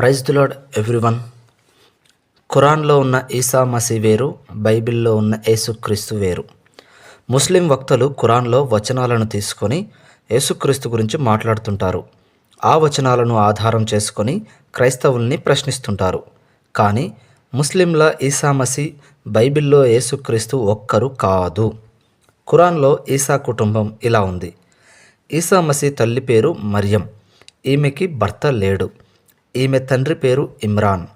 Praise the everyone. ఖురాన్లో ఉన్న ఈసా మసీ వేరు బైబిల్లో ఉన్న యేసుక్రీస్తు వేరు. ముస్లిం వక్తలు ఖురాన్లో వచనాలను తీసుకొని యేసుక్రీస్తు గురించి మాట్లాడుతుంటారు. ఆ వచనాలను ఆధారం చేసుకొని క్రైస్తవుల్ని ప్రశ్నిస్తుంటారు. కానీ ముస్లింల ఈసా మసీ బైబిల్లో యేసుక్రీస్తు ఒక్కరు కాదు. ఖురాన్లో ఈసా కుటుంబం ఇలా ఉంది. ఈసా మసీ తల్లి పేరు మరియం. ఈమెకి భర్త లేడు. ఈమె తండ్రి పేరు ఇమ్రాన్.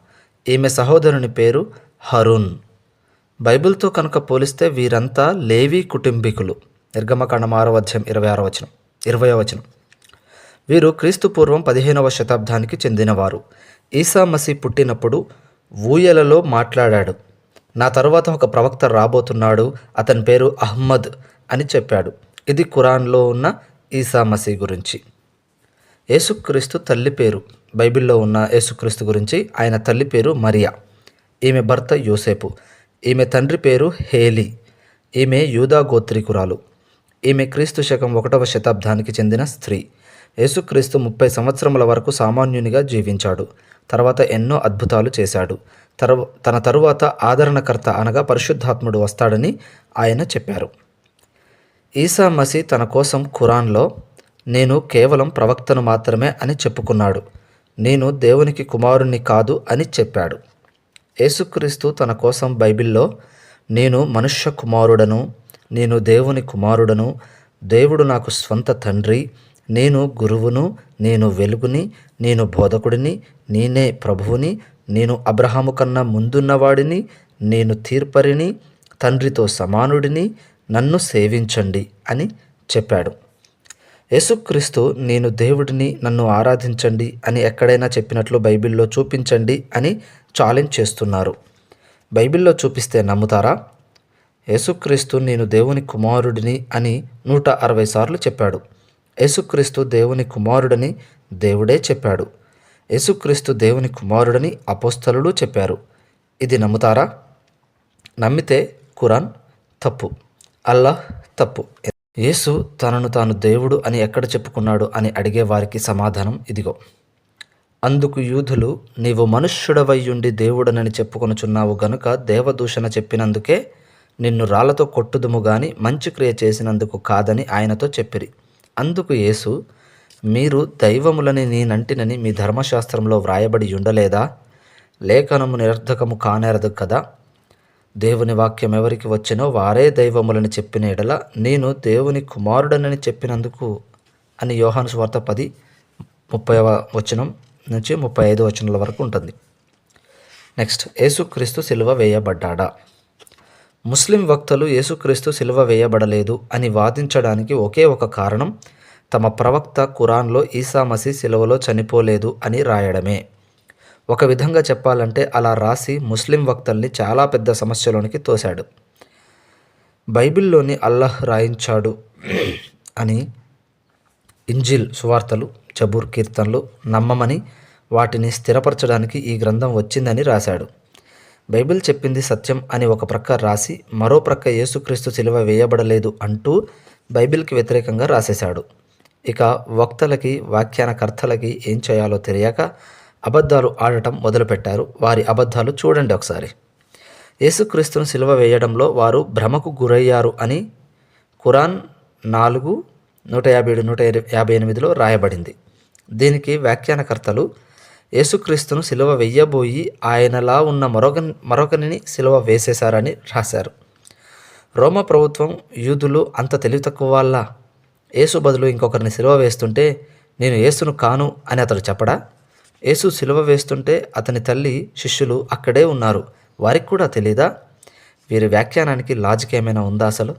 ఈమె సహోదరుని పేరు హరూన్. బైబిల్తో కనుక పోలిస్తే వీరంతా లేవి కుటుంబీకులు. నిర్గమకాండం ఆరో అధ్యాయం ఇరవై ఆరో వచనం ఇరవయో వచనం. వీరు క్రీస్తు పూర్వం పదిహేనవ శతాబ్దానికి చెందినవారు. ఈసా మసీ పుట్టినప్పుడు ఊయలలో మాట్లాడాడు. నా తరువాత ఒక ప్రవక్త రాబోతున్నాడు అతని పేరు అహ్మద్ అని చెప్పాడు. ఇది ఖురాన్లో ఉన్న ఈసా మసీ గురించి. యేసుక్రీస్తు తల్లి పేరు. బైబిల్లో ఉన్న యేసుక్రీస్తు గురించి ఆయన తల్లి పేరు మరియా. ఈమె భర్త యోసేపు. ఈమె తండ్రి పేరు హేలీ. ఈమె యూదా గోత్రికురాలు. ఈమె క్రీస్తు శకం ఒకటవ శతాబ్దానికి చెందిన స్త్రీ. యేసుక్రీస్తు ముప్పై సంవత్సరముల వరకు సామాన్యునిగా జీవించాడు. తర్వాత ఎన్నో అద్భుతాలు చేశాడు. తర్వా తన తరువాత ఆదరణకర్త అనగా పరిశుద్ధాత్ముడు వస్తాడని ఆయన చెప్పారు. ఈసా మసీ తన కోసం ఖురాన్లో నేను కేవలం ప్రవక్తను మాత్రమే అని చెప్పుకున్నాడు. నేను దేవునికి కుమారుణ్ణి కాదు అని చెప్పాడు. యేసుక్రీస్తు తన కోసం బైబిల్లో నేను మనుష్య కుమారుడను నేను దేవుని కుమారుడను దేవుడు నాకు స్వంత తండ్రి నేను గురువును నేను వెలుగుని నేను బోధకుడిని నేనే ప్రభువుని నేను అబ్రహాము కన్నా ముందున్నవాడిని నేను తీర్పరిని తండ్రితో సమానుడిని నన్ను సేవించండి అని చెప్పాడు. యేసుక్రీస్తు నేను దేవుడిని నన్ను ఆరాధించండి అని ఎక్కడైనా చెప్పినట్లు బైబిల్లో చూపించండి అని ఛాలెంజ్ చేస్తున్నారు. బైబిల్లో చూపిస్తే నమ్ముతారా? యేసుక్రీస్తు నేను దేవుని కుమారుడిని అని నూట అరవై సార్లు చెప్పాడు. యేసుక్రీస్తు దేవుని కుమారుడని దేవుడే చెప్పాడు. యేసుక్రీస్తు దేవుని కుమారుడని అపోస్తలుడు చెప్పారు. ఇది నమ్ముతారా? నమ్మితే ఖురాన్ తప్పు. అల్లాహ్ తప్పు. యేసు తనను తాను దేవుడు అని ఎక్కడ చెప్పుకున్నాడు అని అడిగే వారికి సమాధానం ఇదిగో. అందుకు యూదులు నీవు మనుష్యుడవయ్యుండి దేవుడనని చెప్పుకొనుచున్నావు గనుక దేవదూషణ చెప్పినందుకే నిన్ను రాళ్ళతో కొట్టుదుము గాని మంచి క్రియ చేసినందుకు కాదని ఆయనతో చెప్పిరి. అందుకు యేసు మీరు దైవములని నేనంటినని మీ ధర్మశాస్త్రంలో వ్రాయబడి ఉండలేదా? లేఖనము నిరర్ధకము కానేరదు కదా? దేవుని వాక్యం ఎవరికి వచ్చినో వారే దైవములని చెప్పిన ఎడల నేను దేవుని కుమారుడనని చెప్పినందుకు అని యోహాను స్వార్త పది ముప్పై వచనం నుంచి ముప్పై ఐదు వచనాల వరకు ఉంటుంది. నెక్స్ట్ యేసుక్రీస్తు సిలువ వేయబడ్డాడా? ముస్లిం వక్తలు యేసుక్రీస్తు సిలువ వేయబడలేదు అని వాదించడానికి ఒకే ఒక కారణం తమ ప్రవక్త ఖురాన్లో ఈసా మసీ సిలువలో చనిపోలేదు అని రాయడమే. ఒక విధంగా చెప్పాలంటే అలా రాసి ముస్లిం వక్తల్ని చాలా పెద్ద సమస్యలోనికి తోశాడు. బైబిల్లోని అల్లాహ్ రాయించాడు అని ఇంజిల్ సువార్తలు చబూర్ కీర్తనలు నమ్మమని వాటిని స్థిరపరచడానికి ఈ గ్రంథం వచ్చిందని రాశాడు. బైబిల్ చెప్పింది సత్యం అని ఒక ప్రక్క రాసి మరో ప్రక్క యేసుక్రీస్తు సిలువ వేయబడలేదు అంటూ బైబిల్కి వ్యతిరేకంగా రాసేశాడు. ఇక వక్తలకి వ్యాఖ్యానకర్తలకి ఏం చేయాలో తెలియక అబద్ధాలు ఆడటం మొదలుపెట్టారు. వారి అబద్ధాలు చూడండి ఒకసారి. యేసుక్రీస్తును సిలువ వేయడంలో వారు భ్రమకు గురయ్యారు అని ఖురాన్ నాలుగు నూట యాభై ఏడు నూట యాభై ఎనిమిదిలో రాయబడింది. దీనికి వ్యాఖ్యానకర్తలు యేసుక్రీస్తును సిలువ వెయ్యబోయి ఆయనలా ఉన్న మరొక మరొకరిని సిలువ వేసేశారని రాశారు. రోమ ప్రభుత్వం యూదులు అంత తెలివి తక్కువ వాళ్ళ? యేసు బదులు ఇంకొకరిని సిలువ వేస్తుంటే నేను యేసును కాను అని అతడు చెప్పడా? యేసు సిలువ వేస్తుంటే అతని తల్లి శిష్యులు అక్కడే ఉన్నారు. వారికి కూడా తెలీదా? వీరి వ్యాఖ్యానానికి లాజిక్ ఏమైనా ఉందా అసలు?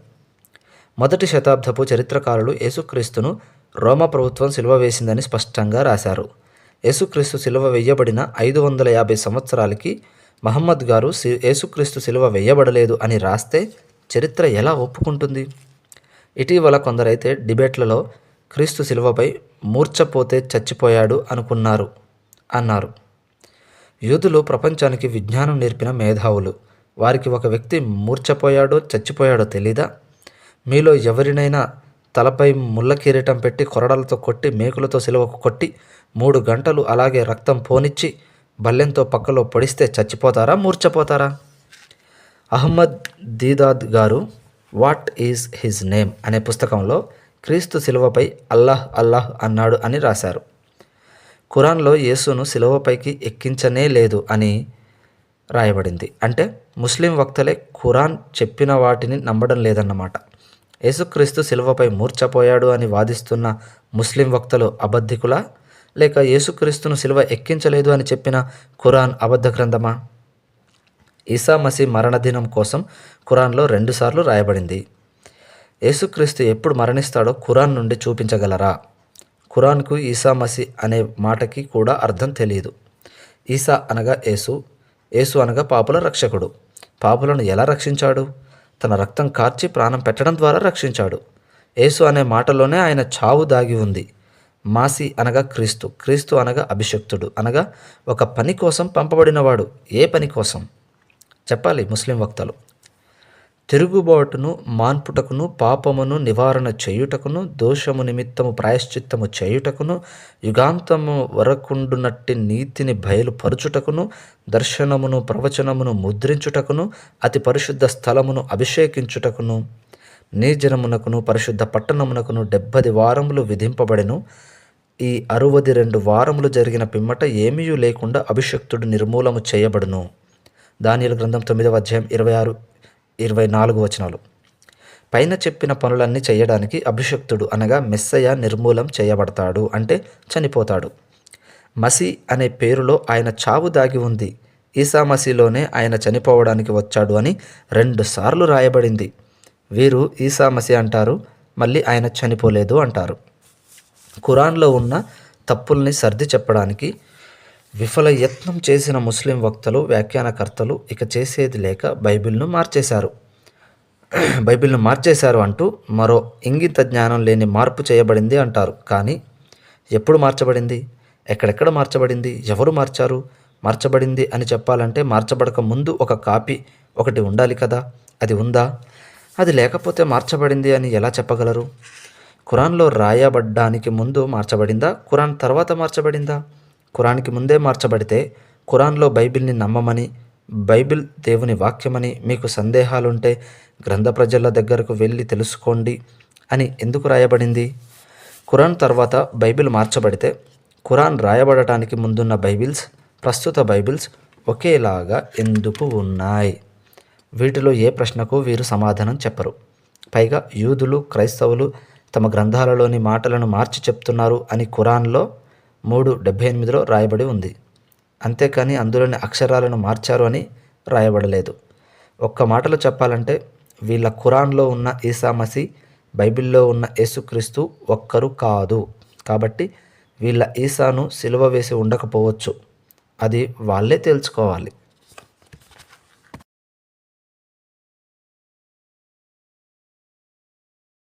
మొదటి శతాబ్దపు చరిత్రకారులు యేసుక్రీస్తును రోమ ప్రభుత్వం సిలువ వేసిందని స్పష్టంగా రాశారు. యేసుక్రీస్తు సిలువ వేయబడిన ఐదు వందల యాభై సంవత్సరాలకి మహమ్మద్ గారు సి- యేసుక్రీస్తు సిలువ వేయబడలేదు అని రాస్తే చరిత్ర ఎలా ఒప్పుకుంటుంది? ఇటీవల కొందరైతే డిబేట్లలో క్రీస్తు సిలువపై మూర్ఛపోతే చచ్చిపోయాడు అనుకున్నారు. అన్నారు. యూదులు ప్రపంచానికి విజ్ఞానం నేర్పిన మేధావులు. వారికి ఒక వ్యక్తి మూర్ఛపోయాడో చచ్చిపోయాడో తెలీదా? మీలో ఎవరినైనా తలపై ముళ్ళ కిరీటం పెట్టి కొరడలతో కొట్టి మేకులతో సిలువకు కొట్టి మూడు గంటలు అలాగే రక్తం పోనిచ్చి బల్లెంతో పక్కలో పొడిస్తే చచ్చిపోతారా మూర్చపోతారా అహ్మద్ దీదాద్ గారు వాట్ ఈజ్ హిజ్ నేమ్? అనే పుస్తకంలో క్రీస్తు శిలువపై అల్లాహ్ అల్లాహ్ అన్నాడు అని రాశారు. ఖురాన్లో యేసును శిలువపైకి ఎక్కించనే లేదు అని రాయబడింది. అంటే ముస్లిం వక్తలే ఖురాన్ చెప్పిన వాటిని నమ్మడం లేదన్నమాట. యేసుక్రీస్తు సిలువపై మూర్చపోయాడు అని వాదిస్తున్న ముస్లిం వక్తలు అబద్ధికులా? లేక యేసుక్రీస్తును శిలువ ఎక్కించలేదు అని చెప్పిన ఖురాన్ అబద్ధ గ్రంథమా? ఈసా మసీ మరణదినం కోసం ఖురాన్లో రెండుసార్లు రాయబడింది. యేసుక్రీస్తు ఎప్పుడు మరణిస్తాడో ఖురాన్ నుండి చూపించగలరా? ఖురాన్కు ఈసా మసి అనే మాటకి కూడా అర్థం తెలియదు ఈసా అనగా యేసు. యేసు అనగా పాపుల రక్షకుడు. పాపులను ఎలా రక్షించాడు? తన రక్తం కార్చి ప్రాణం పెట్టడం ద్వారా రక్షించాడు. యేసు అనే మాటలోనే ఆయన చావు దాగి ఉంది. మాసి అనగా క్రీస్తు. క్రీస్తు అనగా అభిషక్తుడు. అనగా ఒక పని కోసం పంపబడినవాడు. ఏ పని కోసం? చెప్పాలి ముస్లిం వక్తలు. తిరుగుబాటును మాన్పుటకును పాపమును నివారణ చేయుటకును దోషము నిమిత్తము ప్రాయశ్చిత్తము చేయుటకును యుగాంతము వరకుండునట్టి నీతిని బయలుపరుచుటకును దర్శనమును ప్రవచనమును ముద్రించుటకును అతి పరిశుద్ధ స్థలమును అభిషేకించుటకును. నీజనమునకును పరిశుద్ధ పట్టణమునకును డెబ్బది వారములు విధింపబడెను. ఈ అరువది రెండు వారములు జరిగిన పిమ్మట ఏమీ లేకుండా అభిషక్తుడు నిర్మూలము చేయబడును. దానియల గ్రంథం తొమ్మిదవ అధ్యాయం ఇరవై ఆరు. ఇరవై నాలుగు వచనాలు. పైన చెప్పిన పనులన్నీ చేయడానికి అభిషక్తుడు అనగా మెస్సయ నిర్మూలం చేయబడతాడు అంటే చనిపోతాడు. మసి అనే పేరులో ఆయన చావు దాగి ఉంది. ఈసా మసీలోనే ఆయన చనిపోవడానికి వచ్చాడు అని రెండు సార్లు రాయబడింది. వీరు ఈసా మసి అంటారు మళ్ళీ ఆయన చనిపోలేదు అంటారు. ఖురాన్లో ఉన్న తప్పుల్ని సర్ది చెప్పడానికి విఫల యత్నం చేసిన ముస్లిం వక్తలు వ్యాఖ్యానకర్తలు ఇక చేసేది లేక బైబిల్ను మార్చేశారు. బైబిల్ను మార్చేశారు అంటూ మరో ఇంగిత జ్ఞానం లేని మార్పు చేయబడింది అంటారు. కానీ ఎప్పుడు మార్చబడింది? ఎక్కడెక్కడ మార్చబడింది? ఎవరు మార్చారు? మార్చబడింది అని చెప్పాలంటే మార్చబడక ముందు ఒక కాపీ ఒకటి ఉండాలి కదా? అది ఉందా? అది లేకపోతే మార్చబడింది అని ఎలా చెప్పగలరు? ఖురాన్లో రాయబడ్డానికి ముందు మార్చబడిందా? ఖురాన్ తర్వాత మార్చబడిందా? ఖురాన్కి ముందే మార్చబడితే ఖురాన్లో బైబిల్ని నమ్మమని బైబిల్ దేవుని వాక్యమని మీకు సందేహాలుంటే గ్రంథ ప్రజల దగ్గరకు వెళ్ళి తెలుసుకోండి అని ఎందుకు రాయబడింది? ఖురాన్ తర్వాత బైబిల్ మార్చబడితే ఖురాన్ రాయబడటానికి ముందున్న బైబిల్స్ ప్రస్తుత బైబిల్స్ ఒకేలాగా ఎందుకు ఉన్నాయి? వీటిలో ఏ ప్రశ్నకు వీరు సమాధానం చెప్పరు. పైగా యూదులు క్రైస్తవులు తమ గ్రంథాలలోని మాటలను మార్చి చెప్తున్నారు అని ఖురాన్లో మూడు డెబ్భై ఎనిమిదిలో రాయబడి ఉంది. అంతేకాని అందులోని అక్షరాలను మార్చారు అని రాయబడలేదు. ఒక్క మాటలో చెప్పాలంటే వీళ్ళ ఖురాన్లో ఉన్న ఈసామసి బైబిల్లో ఉన్న యేసుక్రీస్తు ఒక్కరు కాదు. కాబట్టి వీళ్ళ ఈసాను సిలువ వేసి ఉండకపోవచ్చు. అది వాళ్ళే తెలుసుకోవాలి